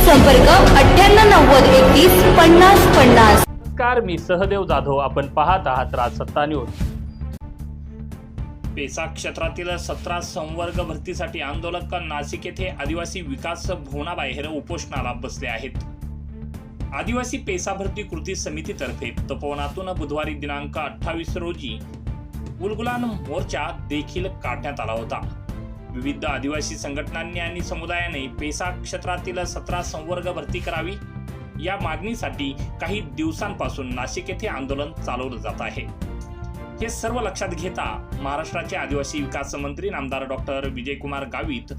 संपर्क अठ्ठ्याण्णव नव्वद एकतीस पन्नास पन्नास. नमस्कार मी सहदेव जाधव. आपण पाहत आहात राजसत्ता न्यूज. पेसा क्षेत्रातील सतरा संवर्ग भरतीसाठी आंदोलक नाशिक येथे आदिवासी विकास भवनाबाहेर उपोषणाला बसले आहेत. आदिवासी पेसा भरती कृती समितीतर्फे तपोवनातून बुधवारी दिनांक अठ्ठावीस रोजी उलगुलान मोर्चा देखील काढण्यात आला होता. विविध आदिवासी संघटनांनी आणि समुदायाने पेसा क्षेत्रातील सतरा संवर्ग भरती करावी. या मागणीसाठी काही दिवसांपासून नाशिक येथे आंदोलन चालवलं जात आहे. हे सर्व लक्षात घेता महाराष्ट्राचे आदिवासी विकास मंत्री नामदार डॉक्टर विजयकुमार गावित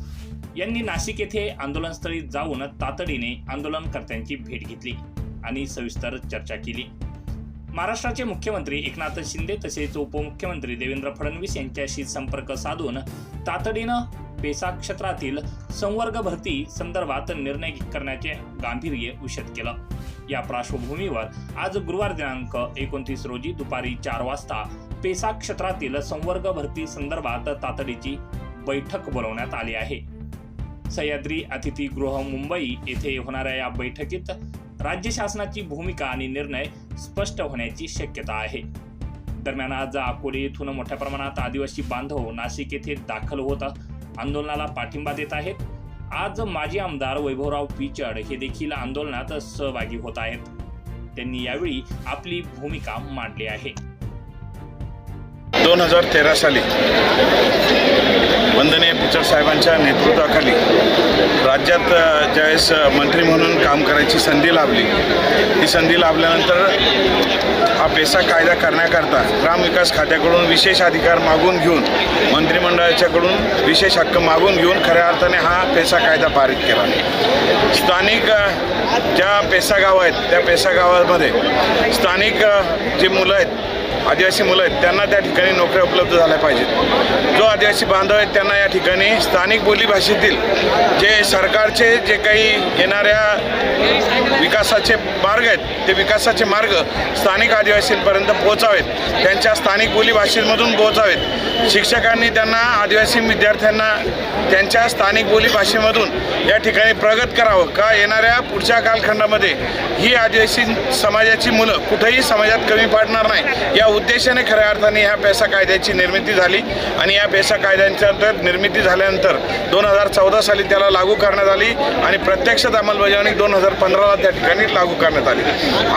यांनी नाशिक येथे आंदोलनस्थळी जाऊन तातडीने आंदोलनकर्त्यांची भेट घेतली आणि सविस्तर चर्चा केली. महाराष्ट्राचे मुख्यमंत्री एकनाथ शिंदे तसेच उपमुख्यमंत्री देवेंद्र फडणवीस यांच्याशी संपर्क साधून तातडीनं पेसा क्षेत्रातील संवर्ग भरती संदर्भात निर्णय करण्याचे गांभीर्य उषद केलं. या पार्श्वभूमीवर आज गुरुवार दिनांक एकोणतीस रोजी दुपारी चार वाजता पेसा क्षेत्रातील संवर्ग भरती संदर्भात तातडीची बैठक बोलवण्यात आली आहे. सह्याद्री अतिथीगृह मुंबई येथे होणाऱ्या या बैठकीत राज्य शासनाची भूमिका आणि निर्णय स्पष्ट होण्याची शक्यता आहे. दरम्यान आज अकोले येथून मोठ्या प्रमाणात आदिवासी बांधव नाशिक येथे दाखल होत आंदोलनाला पाठिंबा देत आहेत. आज माजी आमदार वैभवराव पिचड हे देखील आंदोलनात सहभागी होत आहेत. त्यांनी यावेळी आपली भूमिका मांडली आहे. दोन हजार तेरा साली वंदनीय पिचड साहेबांच्या नेतृत्वाखाली राज्यात ज्यावेळेस मंत्री म्हणून काम करायची संधी लाभली ती संधी लाभल्यानंतर हा पेसा कायदा करण्याकरता ग्रामविकास खात्याकडून विशेष अधिकार मागून घेऊन मंत्रिमंडळाच्याकडून विशेष हक्क मागून घेऊन खऱ्या अर्थाने हा पेसा कायदा पारित केला. स्थानिक ज्या पेसा गाव आहेत त्या पेसा गावामध्ये स्थानिक जे मुलं आहेत आदिवासी मुलं आहेत त्यांना त्या ठिकाणी नोकऱ्या उपलब्ध झाल्या पाहिजेत. जो आदिवासी बांधव आहेत त्यांना या ठिकाणी स्थानिक बोलीभाषेतील जे सरकारचे जे काही येणाऱ्या विकासाचे मार्ग आहेत ते विकासाचे मार्ग स्थानिक आदिवासींपर्यंत पोहोचावेत. त्यांच्या स्थानिक बोलीभाषेमधून पोहोचावेत. शिक्षकांनी त्यांना आदिवासी विद्यार्थ्यांना त्यांच्या स्थानिक बोलीभाषेमधून या ठिकाणी प्रगत करावं का येणाऱ्या पुढच्या कालखंडामध्ये ही आदिवासी समाजाची मुलं कुठेही समाजात कमी पाडणार नाही या उद्देशाने खऱ्या अर्थाने ह्या पेसा कायद्याची निर्मिती झाली आणि या पेसा कायद्यांच्या अंतर्गत निर्मिती झाल्यानंतर दोन हजार चौदा साली त्याला लागू करण्यात आली आणि प्रत्यक्षात अंमलबजावणी दोन हजार पंधराला त्या ठिकाणी लागू करण्यात आली.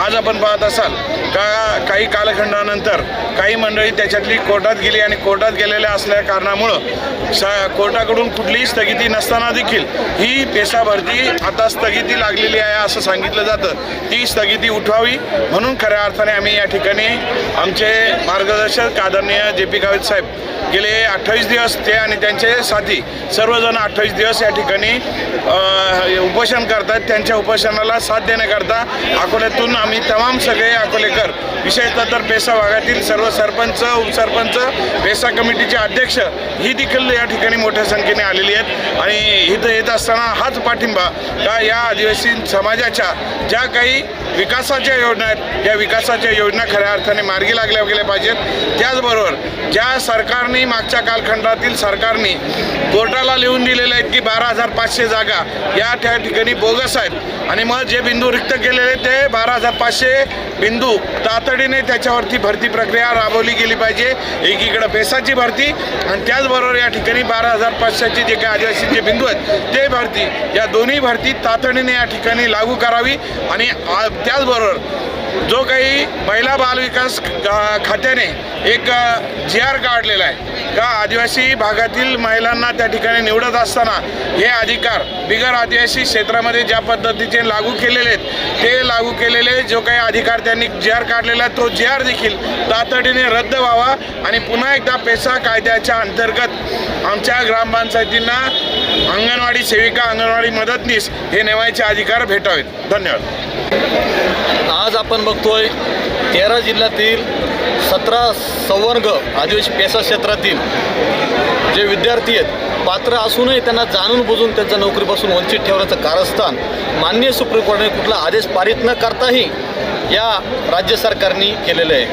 आज आपण पाहत असाल का काही कालखंडानंतर काही मंडळी त्याच्यातली कोर्टात गेली आणि कोर्टात गेलेल्या असल्या कारणामुळं स कोर्टाकडून कुठलीही स्थगिती नसताना देखील ही पेसा भरती आता स्थगिती लागलेली आहे असं सांगितलं जातं. ती स्थगिती उठवावी म्हणून खऱ्या अर्थाने आम्ही या ठिकाणी आमचे मार्गदर्शक आदरणीय जे पी गावित साहेब. गेले अठ्ठावीस दिवस ते आणि त्यांचे साथी सर्वजण अठ्ठावीस दिवस या ठिकाणी उपोषण करतात. त्यांच्या उपोषणाला साथ देण्याकरता अकोल्यातून आम्ही तमाम सगळे अकोलेकर विशेषतः तर पेसा भागातील सर्व सरपंच उपसरपंच पेसा कमिटीचे अध्यक्ष ही देखील या ठिकाणी मोठ्या संख्येने आलेली आहेत. आणि इथं येत असताना हाच पाठिंबा का या आदिवासी समाजाच्या ज्या काही विकासाच्या योजना आहेत या विकासाच्या योजना खऱ्या अर्थाने मार्गी लागल्या गेल्या पाहिजेत. त्याचबरोबर ज्या सरकारने मागच्या कालखंडातील सरकारने कोर्टाला लिहून दिलेले आहेत की बारा हजार पाचशे जागा या त्या ठिकाणी बोगस आहेत. आणि मग जे बिंदू रिक्त केलेले आहेत ते बारा हजार पाचशे बिंदू तातडीने त्याच्यावरती भरती प्रक्रिया राबवली गेली पाहिजे. एकीकडं बेसाची भरती आणि त्याचबरोबर या ठिकाणी बारा हजार पाचशेचे जे काही आदिवासीचे बिंदू आहेत ते भरती. या दोन्ही भरती तातडीने या ठिकाणी लागू करावी आणि त्याचबरोबर जो काही महिला बालविकास खात्याने एक जी आर काढलेला आहे. का आदिवासी भागातील महिलांना त्या ठिकाणी निवडत असताना हे अधिकार बिगर आदिवासी क्षेत्रामध्ये ज्या पद्धतीचे लागू केलेले आहेत ते लागू केलेले जो काही अधिकार त्यांनी जी आर काढलेला आहे तो जी आर देखील तातडीने रद्द व्हावा आणि पुन्हा एकदा पेसा कायद्याच्या अंतर्गत आमच्या ग्रामपंचायतींना अंगणवाडी सेविका अंगणवाडी मदतनीस हे नेवायचे अधिकार भेटावेत. धन्यवाद. आज आपण बघतोय तेरा जिल्ह्यातील सतरा संवर्ग आदिवासी पेसा क्षेत्रातील जे विद्यार्थी आहेत पात्र असूनही त्यांना जाणून बुजून त्यांच्या नोकरीपासून वंचित ठेवण्याचं कारस्थान मान्य सुप्रीम कोर्टाने कुठला आदेश पारित न करताही या राज्य सरकारने केलेलं आहे.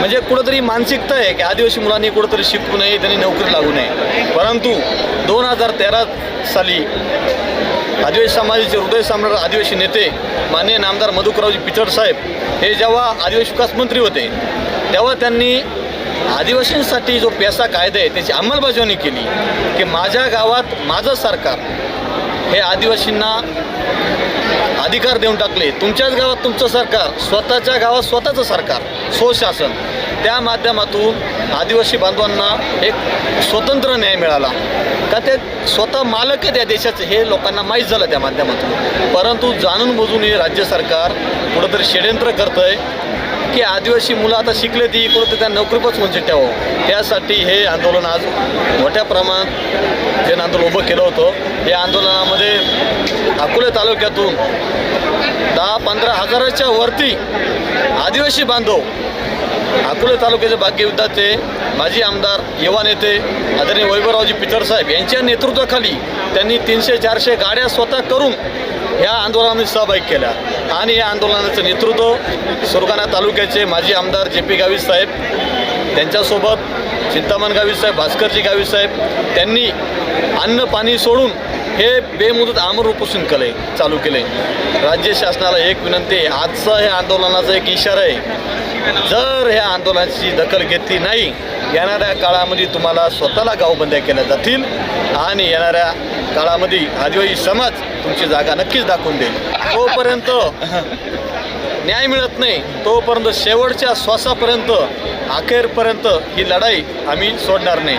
म्हणजे कुठंतरी मानसिकता आहे की आदिवासी मुलांनी कुठंतरी शिकू नये त्यांनी नोकरी लागू नये. परंतु दोन हजार तेरा साली आदिवासी समाजाचे हृदय सम्राट आदिवासी नेते माननीय नामदार मधुकरावजी पिचड साहेब हे जेव्हा आदिवासी विकास मंत्री होते तेव्हा त्यांनी आदिवासींसाठी जो पेसा कायदा आहे त्याची अंमलबजावणी केली की माझ्या गावात माझं सरकार हे आदिवासींना अधिकार देऊन टाकले. तुमच्याच गावात तुमचं सरकार स्वतःच्या गावात स्वतःचं सरकार स्वशासन त्या माध्यमातून आदिवासी बांधवांना एक स्वतंत्र न्याय मिळाला. का ते स्वतः मालक आहे त्या देशाचं हे लोकांना माहीत झालं त्या माध्यमातून. परंतु जाणून बुजून हे राज्य सरकार कुठंतरी षडयंत्र करतं आहे की आदिवासी मुलं आता शिकले ती कुठं त्या नोकरीपासून वंचित ठेवावं. त्यासाठी हे आंदोलन आज मोठ्या प्रमाणात जे आंदोलन उभं केलं होतं या आंदोलनामध्ये अकोले तालुक्यातून दहा पंधरा हजाराच्या वरती आदिवासी बांधव अकोले तालुक्याचे भाग्ययुद्धाचे माजी आमदार युवा नेते आदरणीय वैभवरावजी पितरसाहेब यांच्या नेतृत्वाखाली त्यांनी तीनशे चारशे गाड्या स्वतः करून ह्या आंदोलनामध्ये सहभागी केल्या. आणि या आंदोलनाचं नेतृत्व सुरगाणा तालुक्याचे माजी आमदार जे पी गावित साहेब त्यांच्यासोबत चिंतामण गावित साहेब भास्करजी गावित साहेब त्यांनी अन्न पाणी सोडून हे बेमुदत आमर उपोषण केले चालू केले राज्य शासनाला एक विनंती आहे आजचं हे आंदोलनाचा एक इशारा आहे. जर ह्या आंदोलनाची दखल घेतली नाही येणाऱ्या काळामध्ये तुम्हाला स्वतःला गावबंद्या केल्या जातील आणि येणाऱ्या काळामध्ये आदिवासी समाज तुमची जागा नक्कीच दाखवून देईल. तोपर्यंत न्याय मिळत नाही तोपर्यंत शेवटच्या श्वासापर्यंत अखेरपर्यंत ही लढाई आम्ही सोडणार नाही.